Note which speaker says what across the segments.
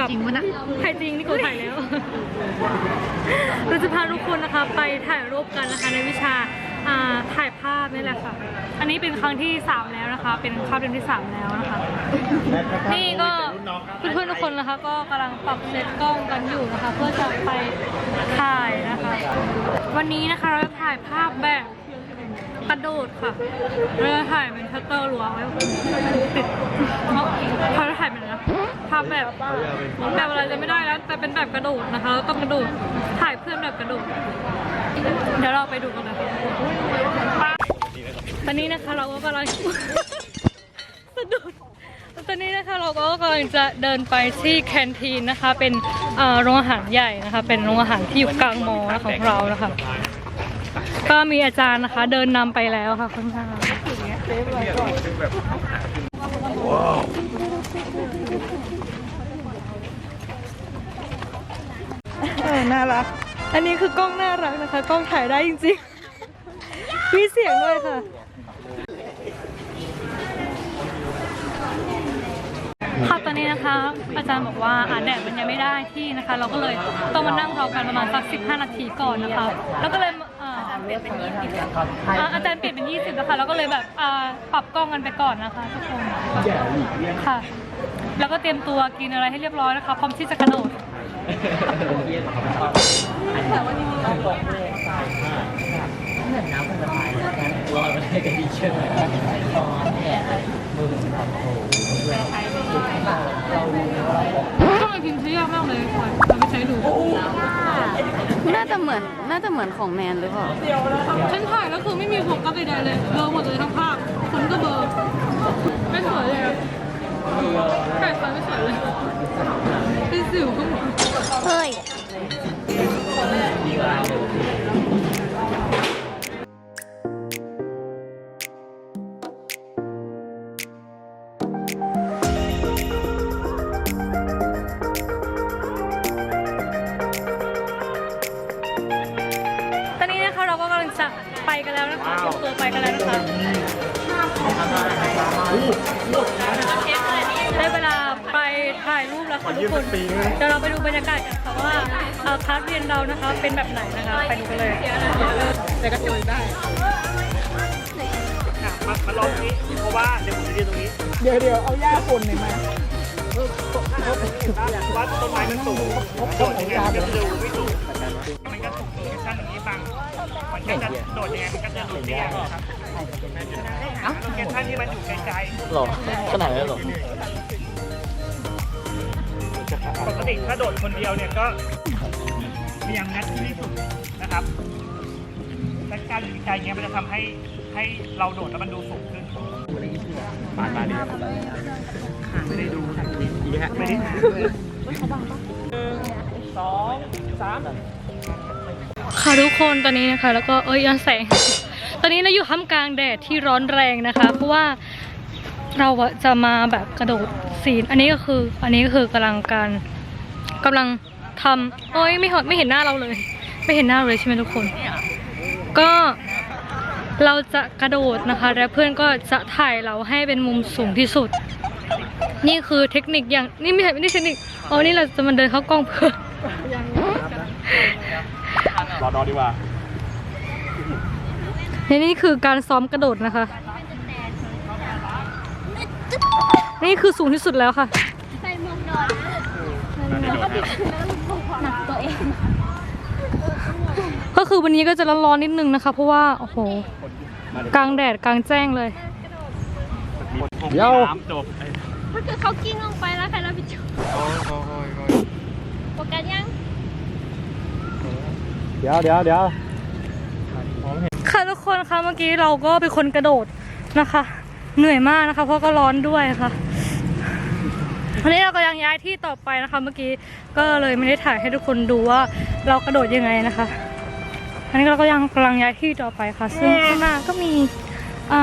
Speaker 1: กับ
Speaker 2: ถ่ายจริงปะนะ
Speaker 1: ถ่ายจริงนี่กูถ่ายแล้ว เราจะพาทุกคนนะคะไปถ่ายรูปกันนะคะในวิชาอ่าถ่ายภาพนี่แหละค่ะ อันนี้เป็นครั้งที่สามแล้วนะคะ เป็นคาบเรียนที่สามแล้วนะคะ นี่ก็เพื่อนๆทุกคนนะคะ ก็กำลังปรับเซตกล้องกันอยู่นะคะ เพื่อจะไปถ่ายนะคะ วันนี้นะคะเราจะถ่ายภาพแบบ กระโดดค่ะเราถ่ายเป็นชัตเตอร์รัวไว้ติดเขาเขาถ่ายเป็นนะภาพแบบแบบอะไรจะไม่ได้แล้ว แต่เป็นแบบกระโดดนะคะเราต้องกระโดดถ่ายเพื่อนแบบกระโดด เดี๋ยวเราไปดูกันนะคะตอนนี้นะคะเราก็กำลังสะดุดตอนนี้นะคะเราก็กำลังจะเดินไปที่แคนทีนนะคะ เป็นโรงอาหารใหญ่นะคะ เป็นโรงอาหารที่อยู่กลางมอของเรานะคะ ก็มีอาจารย์นะคะ เดินนำไปแล้วค่ะข้างหน้าเออน่ารัก อันนี้คือกล้องน่ารักนะคะ กล้องถ่ายได้จริงๆ มีเสียงด้วยค่ะ ค่ะตอนนี้นะคะ อาจารย์บอกว่าอ่าแดดมันยังไม่ได้ที่นะคะ เราก็เลยต้องมานั่งรอกันประมาณสัก 15 นาทีก่อนนะคะ แล้วก็เลย เอ่ออ่าอาจารย์เปลี่ยนเป็น 20แล้วค่ะแล้วก็เลยแบบอ่าปรับกล้องกันไปก่อนนะคะทุกคนค่ะ แล้วก็เตรียมตัวกินอะไรให้เรียบร้อยนะคะพร้อมที่จะกระโดดก็เลยพิมพ์ใช้ยากมากเลยค่ะเราไปใช้ดู
Speaker 2: น่าจะเหมือน น่าจะเหมือนของแนนหรือเปล่า
Speaker 1: ฉันถ่ายแล้วคือไม่มีโฟกัสใดๆเลยเบลอหมดเลยทั้งภาพคนก็เบลอไม่สวยเลยอะถ่ายไปไม่สวยเลยเป็นสิวก็หมด
Speaker 2: เฮ้ย
Speaker 1: กันแล้วนะคะได้เวลาไปถ่ายรูปแล้วค่ะทุกคนเดี๋ยวเราไปดูบรรยากาศกันค่ะว่าเอ่อคลาสเรียนเรานะคะเป็นแบบไหนนะคะ ไปดูกันเลย
Speaker 3: แต่ก็ช่วยได้มามาลองตรงนี้เพราะว่าเดี๋ยวผมจะยืนตรงนี้
Speaker 4: เดี๋ยวเดี๋ยวเอาหญ้าคนหน่อยมา
Speaker 3: ว่าต้นไม้มันสูงโดดยังไงมันก็จะดูไม่สูงมันก็ถูกโลเคชั่นตรงนี้บัง มันก็จะโดดยังไงมันก็จะดูเตี้ยนะครับโลเคชั่นที่มันอยู่ไกล
Speaker 5: หรอขนาดนั้นหรอ
Speaker 3: ๆปกติถ้าโดดคนเดียวเนี่ยก็พยายามงัดที่ที่สุดนะครับและการอยู่ไกลเงี้ยมันจะทำให้ให้เราโดดแล้วมันดูสูงขึ้นปาดมาดิไม่ได้ดูดีฮะไม่ได้หา สองสาม
Speaker 1: ค่ะทุกคนตอนนี้นะคะ แล้วก็เอ้ยย้อนแสง ตอนนี้เราอยู่ท่ามกลางแดดที่ร้อนแรงนะคะ เพราะว่าเราจะมาแบบกระโดดซีนอันนี้ก็คืออันนี้ก็คือกำลังการกำลังทำโอ้ยไม่เห็นไม่เห็นหน้าเราเลย ไม่เห็นหน้าเราเลยใช่ไหมทุกคน ก็เราจะกระโดดนะคะ และเพื่อนก็จะถ่ายเราให้เป็นมุมสูงที่สุด นี่คือเทคนิคอย่างนี่ไม่ใช่ไม่ใช่เทคนิคอ๋อนี่เราจะมาเดินเข้ากล้องเพื่อ
Speaker 3: รอนอดีกว่า
Speaker 1: นี่นี่คือการซ้อมกระโดดนะคะ นี่คือสูงที่สุดแล้วค่ะก็คือวันนี้ก็จะร้อนๆนิดนึงนะคะ เพราะว่าโอ้โหกลางแดดกลางแจ้งเลย
Speaker 5: เดี๋ยว
Speaker 3: น้ำจบ
Speaker 6: ถ้าเกิดเขากิ้งลงไปแล้วใครรับผิดชอบโฟกัสยัง
Speaker 5: เดี๋ยวเดี๋ยวเดี๋ยว
Speaker 1: ค่ะทุกคนคะเมื่อกี้เราก็เป็นคนกระโดดนะคะ เหนื่อยมากนะคะ เพราะก็ร้อนด้วยค่ะวันนี้เราก็ยังย้ายที่ต่อไปนะคะ เมื่อกี้ก็เลยไม่ได้ถ่ายให้ทุกคนดูว่าเรากระโดดยังไงนะคะอันนี้เราก็ยังกำลังย้ายที่ต่อไปค่ะ ซึ่งข้างหน้าก็มีอ่า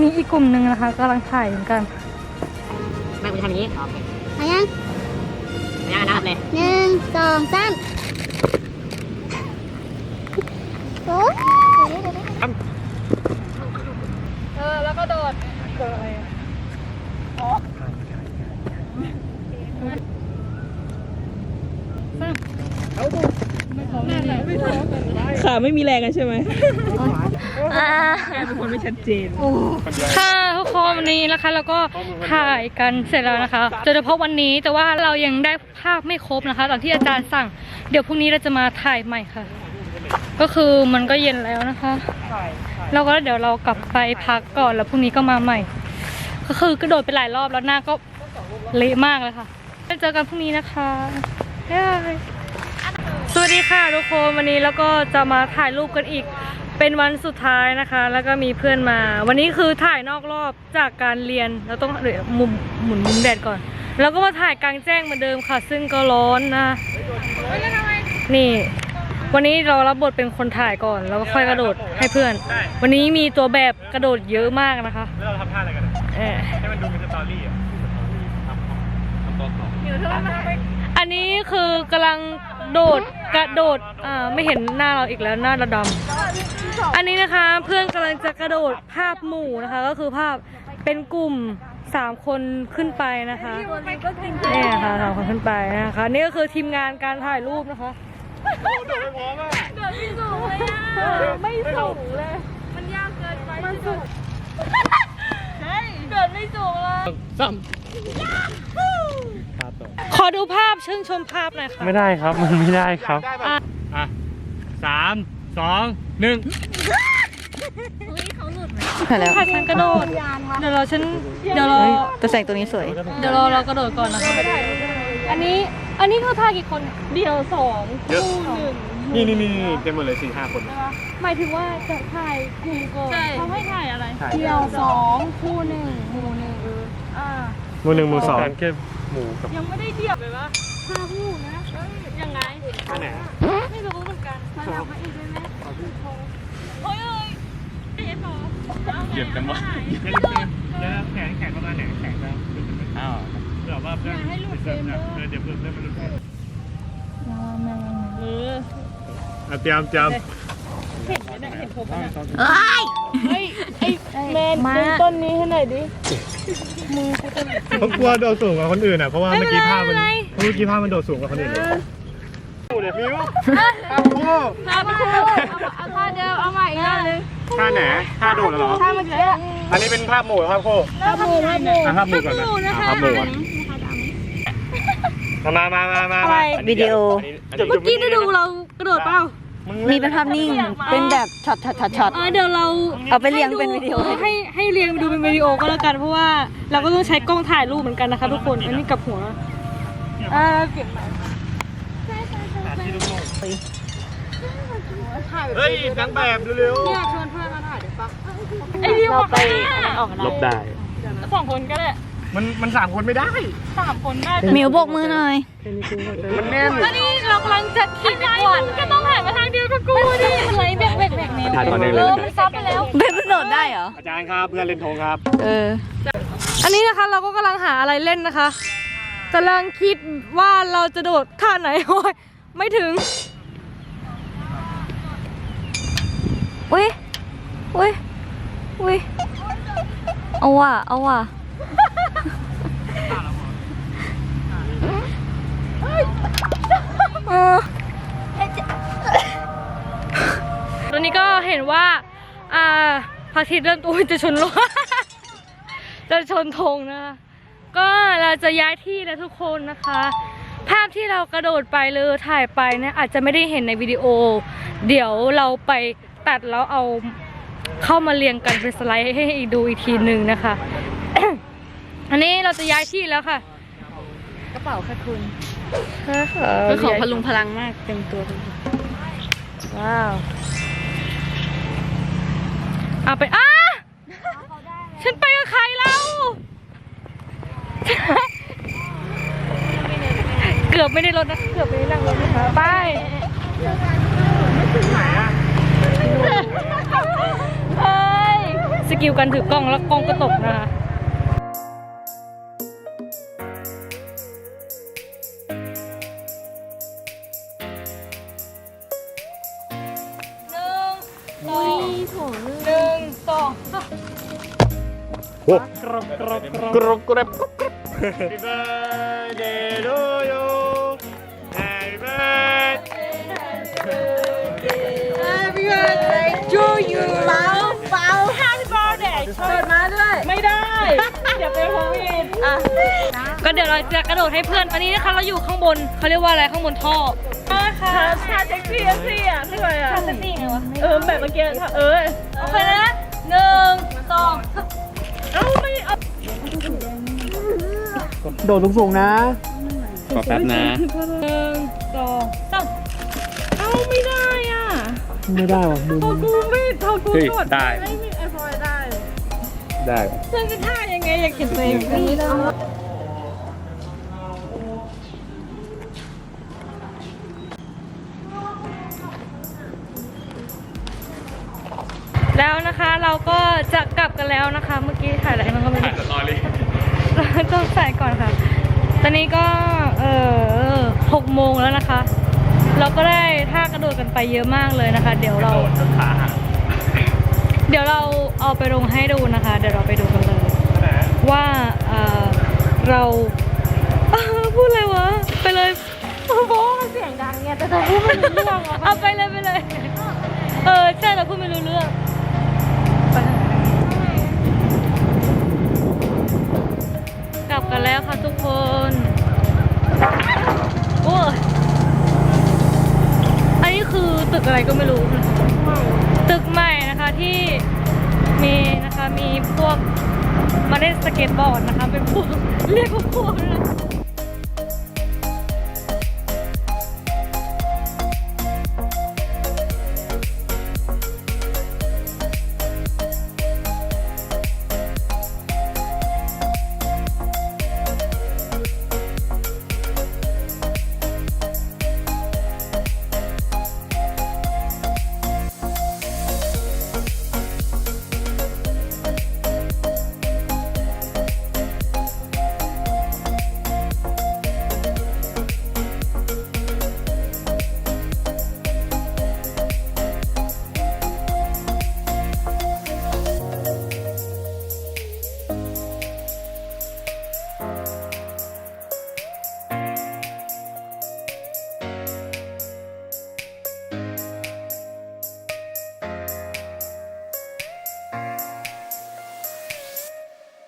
Speaker 1: มีอีกกลุ่มหนึ่งนะคะกำลังถ่ายเหมือนกัน
Speaker 2: แม่กูทำอย่างนี้
Speaker 6: มายัง
Speaker 2: ยังนะครับเลย
Speaker 6: หนึ่งสองสาม
Speaker 1: เออ แล้วก็โดดอ๋อขา
Speaker 4: ไม่มีแรงกันใช่ไหมเป็นคนไม่ชัดเจน
Speaker 1: ค่ะทุกคนวันนี้นะคะเราก็ถ่ายกันเสร็จแล้วนะคะโดยเฉพาะวันนี้แต่ว่าเรายังได้ภาพไม่ครบนะคะ ตอนที่อาจารย์สั่ง เดี๋ยวพรุ่งนี้เราจะมาถ่ายใหม่ค่ะ ก็คือมันก็เย็นแล้วนะคะเราก็เดี๋ยวเรากลับไปพักก่อนแล้วพรุ่งนี้ก็มาใหม่ ก็คือกระโดดไปหลายรอบแล้วหน้าก็เละมากเลยค่ะเจอกันพรุ่งนี้นะคะบ๊ายบายสวัสดีค่ะทุกคนวันนี้แล้วก็จะมาถ่ายรูปกันอีกเป็นวันสุดท้ายนะคะ แล้วก็มีเพื่อนมา วันนี้คือถ่ายนอกรอบจากการเรียนเราต้องเดี๋ยวมุมหมุนมุมแดดก่อน แล้วก็มาถ่ายกลางแจ้งเหมือนเดิมค่ะ ซึ่งก็ร้อนนะนี่ วันนี้เรารับบทเป็นคนถ่ายก่อน แล้วก็ค่อยกระโดดให้เพื่อนวันนี้มีตัวแบบกระโดดเยอะมากนะคะ
Speaker 3: แล้วเราทำท่าอะไรกันอะ
Speaker 1: เออ
Speaker 3: ให้มันดูเป็นสตอรี่อะ
Speaker 1: อันนี้คือกำลังโดดกระโดดอ่าไม่เห็นหน้าเราอีกแล้วหน้าเราดำอันนี้นะคะเพื่อนกำลังจะกระโดดภาพหมู่นะคะ ก็คือภาพเป็นกลุ่มสามคนขึ้นไปนะคะ นี่ค่ะสามคนขึ้นไปนะคะ นี่ก็คือทีมงานการถ่ายรูปนะคะ ไม่สูงเลย มันยากเกินไปมันสูงเกิดไม่สูงเลย
Speaker 5: ซ้
Speaker 1: ขอดูภาพชื่นชมภาพหน่อยค่ะำ
Speaker 5: ไม่ได้ครับ มันไม่ได้ครับ
Speaker 1: อะ
Speaker 5: อะสามสองหนึ่ง
Speaker 2: ถ่ายแล้ว
Speaker 1: ค่ะฉันกระโดด เดี๋ยวเราฉัน เดี๋ยวเรา
Speaker 2: เฮ้ยแต่แสงตัวนี้สวย
Speaker 1: เดี๋ยวเราเรากระโดดก่อนนะคะ อันนี้ อันนี้คือถ่ายกี่คนเดียวสอง
Speaker 5: เยอะ
Speaker 1: คู่หนึ่ง
Speaker 5: นี่นี่นี่เต็มหมดเลยสี่ห้าคน
Speaker 1: หมายถึงว่าจะถ่ายกลุ่มก่อนเขาให้ถ่ายอะไร
Speaker 5: ถ่าย
Speaker 1: เดียวสองคู่หนึ่งหมู่หนึ่งอ่า
Speaker 5: หมูหนึ่งหมูสองแค่หมูกับ
Speaker 1: ยังไม่ได้เดียวเลยว่าห้าคู่นะเอ้ยยังไง
Speaker 5: ข้าไหน
Speaker 1: ไม่รู้เหมือนกันมาอยากมาอีกได้ไหมโอ้ยเอ้ยเอ็นหรอ
Speaker 5: เหยียบกันวะ
Speaker 3: แล้วแขนแขนประมาณไหนแขนแล้ว
Speaker 5: อ้าว
Speaker 3: เผื่อว่าเพื่อนให้หลุดเฟรมเลยเดี๋ยวเพื่อนเพื่อนมันหลุดเฟรม
Speaker 1: เออ
Speaker 5: อะเตรียมเตรียม
Speaker 2: เอ้ย
Speaker 1: เฮ้ยไอ้แมนดึงต้นนี้ให้หน่อยดิ
Speaker 5: เขากลัวโดดสูงกว่าคนอื่นอะเพราะว่า
Speaker 1: ไม่
Speaker 5: เมื่อ
Speaker 1: เป็น
Speaker 5: กี้
Speaker 1: ไร
Speaker 5: ภาพมัน
Speaker 1: ไม่เป็นไร
Speaker 5: เมื่อกี้ภาพมันโดดสูงกว่าคนอื่นเลยเดี๋ยวฟิวครับครู
Speaker 1: ครับครูเอาท่าเดียวเอาใหม่อีกท่านึง
Speaker 5: ท่าไหนท่าโดดเหรอ
Speaker 1: ท่าเมื่อกี้
Speaker 5: อันนี้เป็นภาพหมูเหรอครับครู
Speaker 1: ท่าหมูท่าหมู
Speaker 5: อะภาพหมูก่อนนะ
Speaker 1: นะ
Speaker 5: อะ
Speaker 1: คะ
Speaker 5: ภาพหมูก่อน มามามามา
Speaker 1: อะไร
Speaker 2: วิดีโอ
Speaker 1: เมื่อกี้ได้ดูเรากระโดดเปล่า
Speaker 2: มีเป็นภาพนิ่ง เป็นแบบช็อตช็อตช็อตช็อต
Speaker 1: เออเดี๋ยวเรา
Speaker 2: เอาไปเรียงเป็นวิดีโอ
Speaker 1: ให้ให้เรียงดูเป็นวิดีโอก็แล้วกันเพราะว่าเราก็ต้องใช้กล้องถ่ายรูปเหมือนกันนะคะทุกคนอันนี้กับหัวอ่าเก็บ
Speaker 5: เฮ้ยนางแบบเร็ว
Speaker 1: อยากชวนเพื่อนมาถ่ายเดี๋ยวปะไอ้ดิวไปออก
Speaker 5: ๆลบได้
Speaker 1: สองคนก็ได้
Speaker 5: มันมันสามคนไม่ได้
Speaker 1: สามคนได้
Speaker 2: หมิวโบกมือหน่อย
Speaker 5: มันแน่น
Speaker 1: อันนี้เรากำลังจะขี่ไปกวาดก็ต้องหันมาทางเดียวกับกูดิอะไรแบกแบกแบกแนว
Speaker 5: ถ่ายก่อนเลย
Speaker 1: เออมันซับไปแล้ว
Speaker 2: เป็นกระโดดได้เหรอ
Speaker 5: อาจารย์ครับเพื่อนเล่นธงครับ
Speaker 2: เออ
Speaker 1: อันนี้นะคะเราก็กำลังหาอะไรเล่นนะคะกำลังคิดว่าเราจะโดดท่าไหนโอ้ยไม่ถึง
Speaker 2: อุ้ยอุ้ยอุ้ยเอาว่ะเอาว่ะ เออ
Speaker 1: ตอนนี้ก็เห็นว่า อ่าพระอาทิตย์เริ่มตัวจะชนโลกจะชนธงนะคะ ก็เราจะย้ายที่แล้วทุกคนนะคะ ภาพที่เรากระโดดไปหรือถ่ายไปเนี่ยอาจจะไม่ได้เห็นในวิดีโอ เดี๋ยวเราไปตัดแล้วเอาเข้ามาเรียงกันเป็นสไลด์ให้ดูอีกทีหนึ่งนะคะ อันนี้เราจะย้ายที่แล้วค่ะ
Speaker 2: กระเป๋าค่ะคุณ
Speaker 1: เอ
Speaker 2: คือของพลุงพลังมากเต็มตัว
Speaker 1: ว้าวเอาไปอ้าฉันไปกับใครแล้วเกือบไม่ได้รถนะเกือบไม่ได้นั่งรถนะคะไปเฮ้ยสกิลการถือกล้องแล้วกล้องก็ตกนะคะ สองหนึ่งสอง
Speaker 5: โอ้กรอบกรอบกรอบกรอบกรอบ Happy birthday to you Happy birthday Happy birthday to you
Speaker 1: เมา
Speaker 7: เมาห้าบอลเด็ก
Speaker 4: เปิดมา
Speaker 7: ด้วย ไ
Speaker 4: ม่ได้ เดี๋ยวเป็
Speaker 1: นโควิดอะ ก็เดี๋ยวเราจะกระโดดให้เพื่อน อันนี้นะคะเราอยู่ข้างบนเขาเรียกว่าอะไรข้างบนท่อ ค่ะ
Speaker 4: ชาเซ็กซี่อะสิอะใช่ไหมอะ
Speaker 1: ท่าเซ็กซี่ไงวะ
Speaker 4: เออแบบเมื่อกี้เออ
Speaker 1: โอเคนะหนึ่งสอง
Speaker 4: เอ้าไม่เอา
Speaker 3: โดดสูงๆนะ
Speaker 5: ขอแป๊บนะ
Speaker 1: หนึ่งสองสาม
Speaker 4: เอ้าไม่ได้อะ
Speaker 3: ไม่ได้ว่ะมือ
Speaker 4: พอกูไม่พอกู
Speaker 5: เฮ้ย
Speaker 4: กด
Speaker 5: ได้
Speaker 4: ไม่มีไอโฟนได้
Speaker 5: ได้
Speaker 1: เพื่อนจะท่ายังไงอยากเห็นตัวเองนี่แล้ว เราก็จะกลับกันแล้วนะคะ เมื่อกี้ถ่ายอะไรมันก็ไม่
Speaker 5: ถ่าย
Speaker 1: รู้
Speaker 5: สตอรี่
Speaker 1: เราต้องใส่ก่อนค่ะ ตอนนี้ก็เออหกโมงแล้วนะคะ เราก็ได้ท่ากระโดดกันไปเยอะมากเลยนะคะ เดี๋ยวเรา
Speaker 5: โดดจนขาหัก
Speaker 1: เดี๋ยวเราเอาไปลงให้ดูนะคะ เดี๋ยวเราไปดูกันเลยว่าเอ่อเราอ้าวพูดอะไรวะ ไปเลยโบ้เสียงดังเนี่ยแต่เราพูดไม่รู้เรื่องเอาไปเลยไปเลย เออใช่เราพูดไม่รู้เรื่อง กันแล้วค่ะทุกคนโอ้ยอันนี้คือตึกอะไรก็ไม่รู้นะตึกใหม่นะคะที่มีนะคะมีพวกมาเล่นสเก็ตบอร์ดนะคะเป็นพวกเรียกว่าพวกนะ